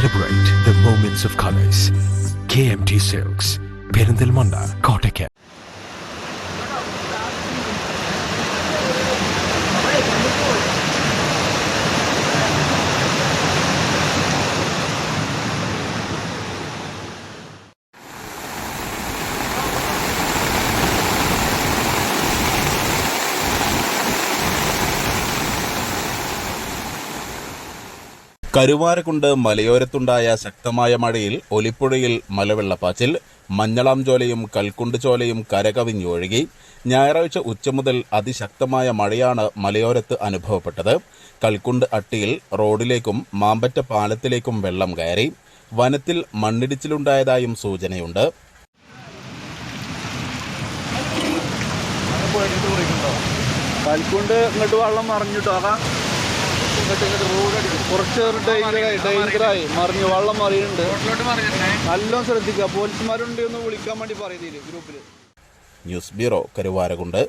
celebrate the moments of colors. KMT Silks, Perindalmanda, Kottakkal. Karuvarakundu മലയോരത്തുണ്ടായ ശക്തമായ മഴയിൽ ഒലിപ്പുഴയിൽ മലവെള്ളപ്പാച്ചിൽ മഞ്ഞളാം ചോലയും കൽക്കുണ്ട് ചോലയും കരകവിഞ്ഞൊഴുകി ഞായറാഴ്ച ഉച്ച മുതൽ അതിശക്തമായ മഴയാണ് മലയോരത്ത് അനുഭവപ്പെട്ടത്. കൽക്കുണ്ട് അട്ടിയിൽ റോഡിലേക്കും മാമ്പറ്റ പാലത്തിലേക്കും വെള്ളം കയറി. വനത്തിൽ മണ്ണിടിച്ചിലുണ്ടായതായും സൂചനയുണ്ട്. കൽക്കുണ്ട് ഇങ്ങോട്ട് വെള്ളം മറിഞ്ഞിട്ടോ? അതാ കുറച്ച് ഡേഞ്ചറായി മറിഞ്ഞു വള്ളം മറിയുന്നുണ്ട്. നല്ലോണം ശ്രദ്ധിക്കുക. പോലീസുമാരുണ്ട് ഒന്ന് വിളിക്കാൻ വേണ്ടി പറയുന്നില്ല ഗ്രൂപ്പിൽ ന്യൂസ് ബ്യൂറോ കരുവാരകുണ്ട്.